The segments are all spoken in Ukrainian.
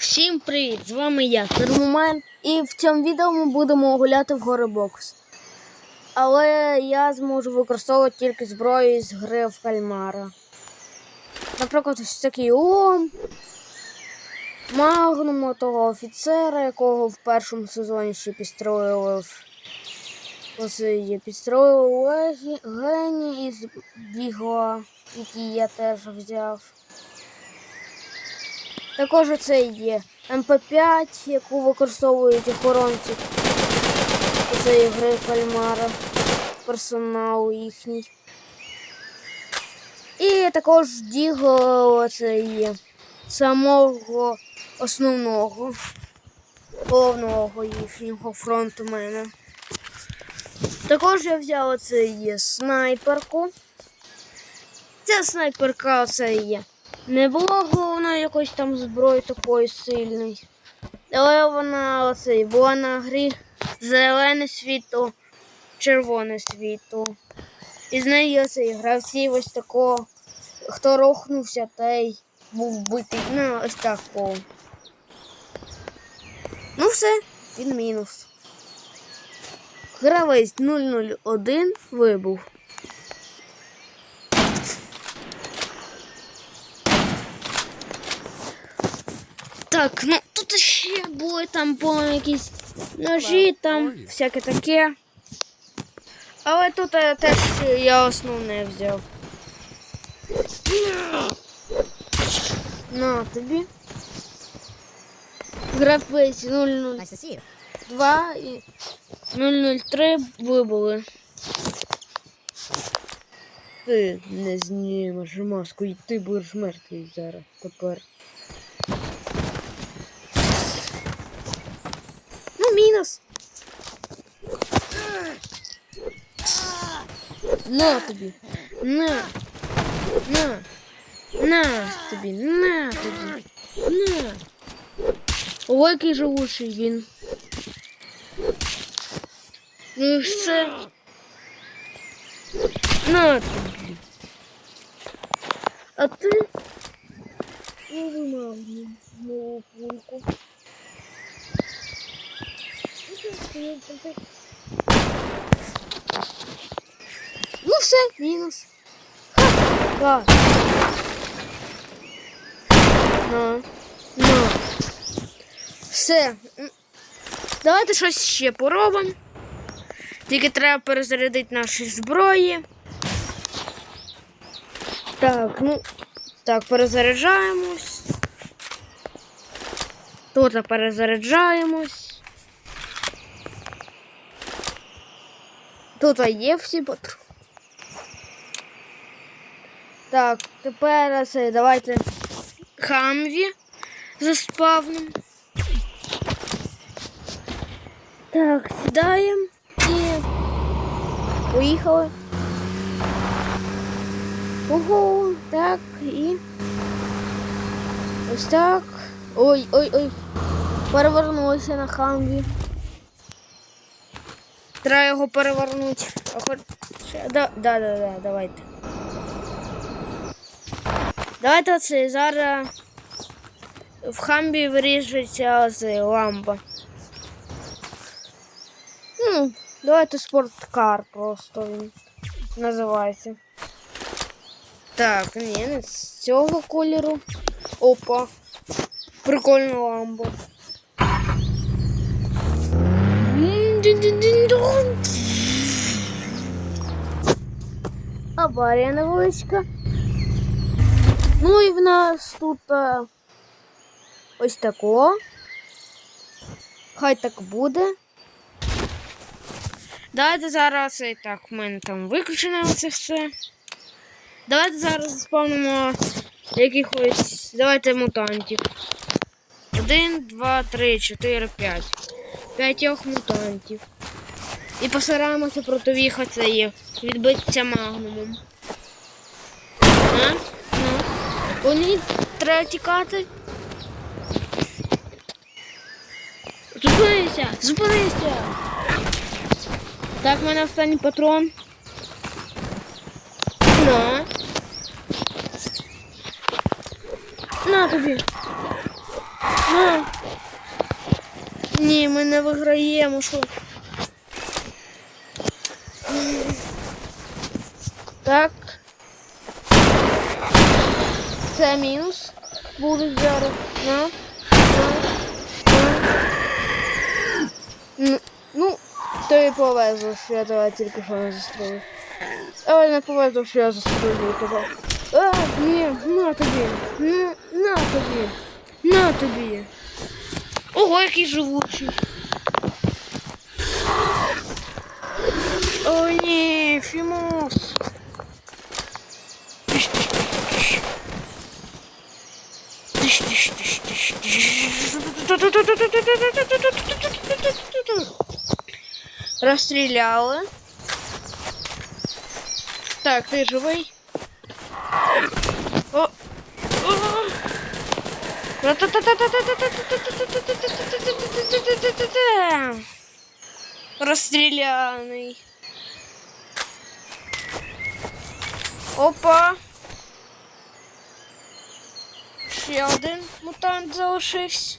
Всім привіт! З вами я, Термомен, і в цьому відео ми будемо гуляти в гори бокс. Але я зможу використовувати тільки зброю з гри в кальмара. Наприклад, ось такий лом, магнум того офіцера, якого в першому сезоні ще підстроїли. Ось є підстроїли гені із бігла, який я теж взяв. Також це є МП5, яку використовують охоронці цієї гри кальмара, персонал їхній. І також діго це є самого основного, головного їхнього фронтмена. Також я взяв оце є снайперку. Ця снайперка це є. Не було головної якоїсь там зброї такої сильної. Але вона оцей, була на грі зелене світло, червоне світло. І з неї оцей гравці ось такого, хто рухнувся, той був вбитий. Ну, ось так по. Ну все, він мінус. Гравець 001 вибув. Так, ну тут ще були там по якісь ножі, там всяке таке. Але тут е, теж я основне взяв. На тобі. Графець 002 Nice to see you. і 003 вибули. Ти не знімеш маску, і ти будеш мертвий зараз тепер. Ну, мінус. На тобі. На. На. На тобі. На тобі. На. Ой, який живучий він. Ну і все. На тобі. А ти не вимав нову пульку. Ну все, мінус. Ха. На. На. Все. Давайте щось ще поробимо. Тільки треба перезарядити наші зброї. Так, ну. Так, перезаряджаємось. Тут перезаряджаємось. Тут є всі патрони. Так, тепер це, давайте хамві заспавним. Так, сідаємо і поїхали. Ого, так, і ось так. Ой, ой, ой. Перевернулися на хамві. Треба його перевернути. А хоч... ще- Да, да, да, да, давайте. Давайте оце зараз в хамбі виріжеться з ламба. Ну, давайте спорткар просто він називається. Так, ні, не з цього кольору. Опа. Прикольна ламба. Аварія невеличка. Ну і в нас тут е, ось тако. Хай так буде. Давайте зараз і так, в мене там виключено це все. Давайте зараз спавнимо якихось. Давайте мутантів. Один, два, три, чотири, п'ять. П'ятьох мутантів. І постараємося проти їх. Відбитися магнумом. А? Ну. Вони треба тікати. Зупинися! Зупинися! Так, в мене останній патрон. На. На тобі. На. Ні, ми не виграємо, що. Так. Це мінус. Буде зараз. На. На. На. Ну, ну, тобі повезло, що я тебе тільки що не застрелив. Але не повезло, що я застрелив тебе. А, ні, на тобі. На, на тобі. На тобі. Ого, який живучий. О, ні, Фімос. Тиш, тиш, тиш, тиш. Тиш, тиш, тиш, тиш, тиш. Розстріляли. Так, ти живий? Розстріляний. Опа. Ще один мутант залишився.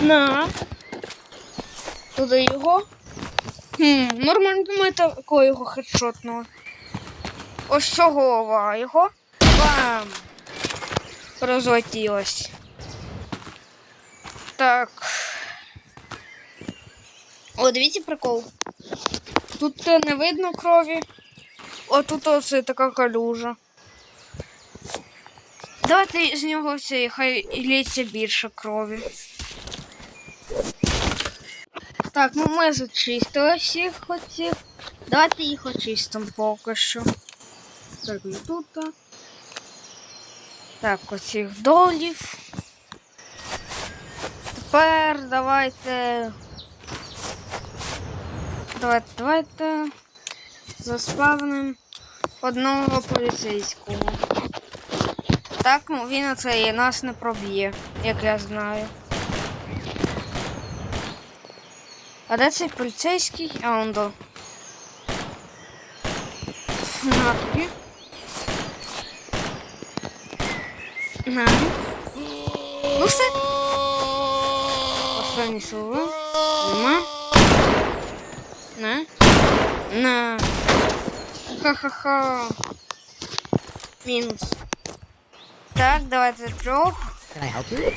На. Туди його. Хм, нормально думаю, такого його хедшотного. Ось цього його. Бам! Розлетілось. Так. О, дивіться прикол. Тут не видно крові. О, тут оце така калюжа. Давайте з нього цей, хай лється більше крові. Так, ну ми зачистили всіх оцих. Давайте їх очистимо поки що. Так, і тут. Так, оцих долів. Тепер давайте. Давайте, давайте заспавним одного поліцейського. Так, ну він оце і нас не проб'є, як я знаю. А де цей поліцейський? А он до. На тобі. На. Ну все. Останні слова. Нема. На. На. Ха-ха-ха. Мінус. Так, давайте трьох. Can I help you?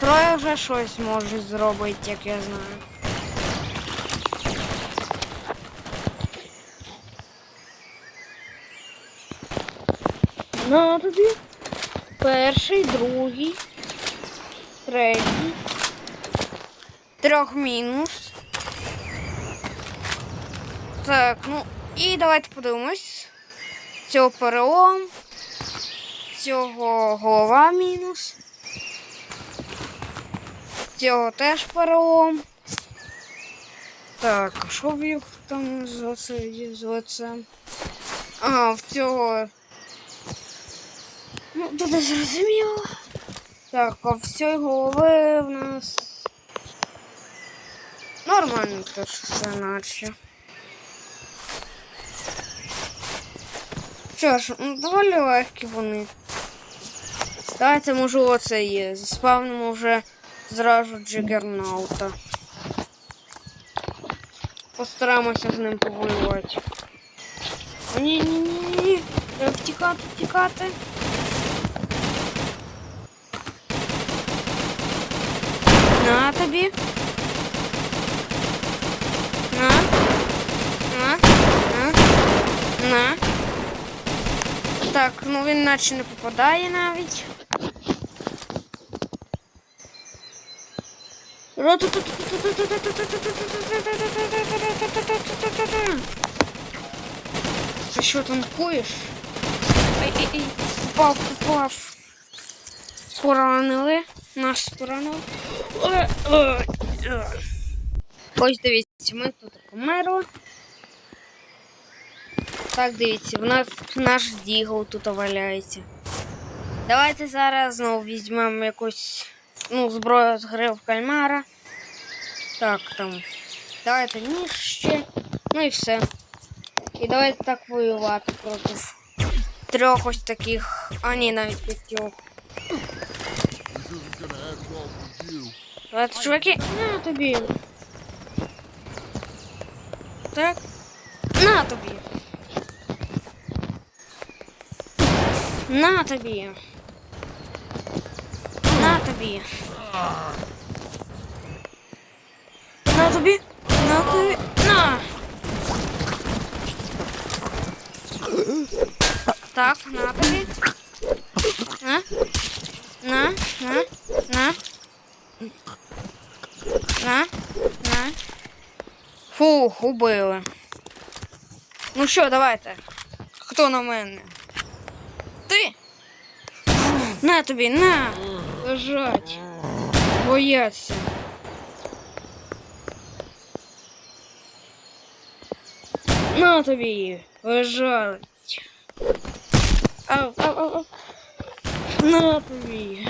Троє вже щось можуть зробити, як я знаю. На тобі. Перший, другий, третій. Трьох мінус. Так, ну і давайте подивимось. Цього перелом. Цього голова мінус. Цього теж перелом. Так, що в їх там з оце- з лицем? А, в цього. Тут зрозуміло. Так, а в голови в нас. Нормально теж все наче. Що ж, ну, доволі легкі вони. Давайте, може, оце є. Заспавнимо вже зразу Джигернаута. Постараємося з ним повоювати. О, ні, ні, ні, ні. Треба втікати, втікати. На тобі. На. На. На. На. Так, ну він наче не попадає навіть. Ти що танкуєш? Ай, ай, ай, попав, попав. Поранили. Ой, ой. Ось дивіться, ми тут померли. Так, дивіться, в нас наш дігл тут валяється. Давайте зараз знову візьмемо якусь ну, зброю з гри в кальмара. Так, там. Давайте ніж ще. Ну і все. І давайте так воювати проти трьох ось таких, а ні, навіть п'ятьох. Давайте, чуваки, на тобі. Так. На тобі. На тобі. На тобі. На тобі. На тобі. На. Так, на тобі. На. На, на, на. На, на. Фух, убили. Ну що, давайте. Хто на мене? Ти? На тобі, на! Лежать. Бояться. На тобі, лежать. Ау, ау, ау, ау. На тобі.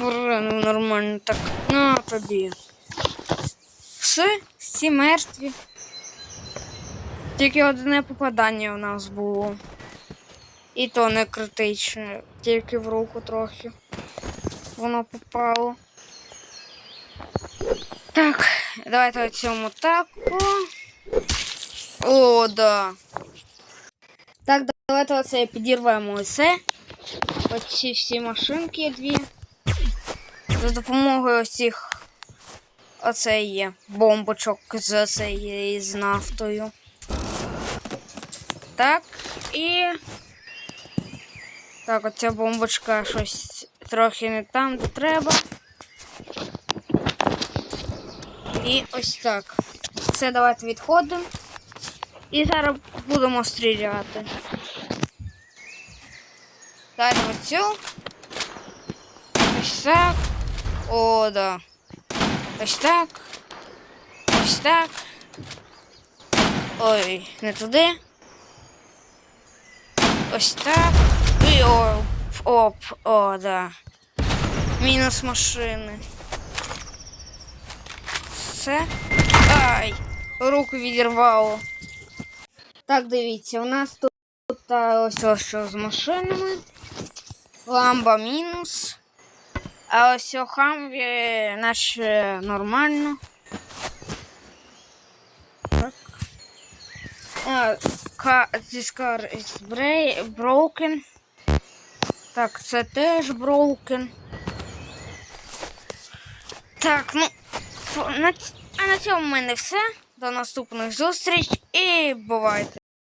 Ну нормально так. На тобі. Все, всі мертві. Тільки одне попадання у нас було. І то не критичне, тільки в руку трохи. Воно попало. Так, давайте цьому так. О, да. Так, давайте оце підірвемо оце. Оці всі машинки дві. За допомогою ось цих є бомбочок з цією з нафтою. Так, і. Так, оця бомбочка щось трохи не там, де треба. І ось так. Все, давайте відходимо. І зараз будемо стріляти. Далі оцю. Ось так. О, да. Ось так. Ось так. Ой, не туди. Ось так. І оп, оп, о, да. Мінус машини. Все. Ай! Руку відірвало. Так, дивіться, у нас тут, тут а, ось ось що з машинами. Ламба мінус. А ось у хамві наше нормально. Так. А, this car is broken. Так, це теж broken. Так, ну, на, а на цьому в мене все. До наступних зустріч і бувайте!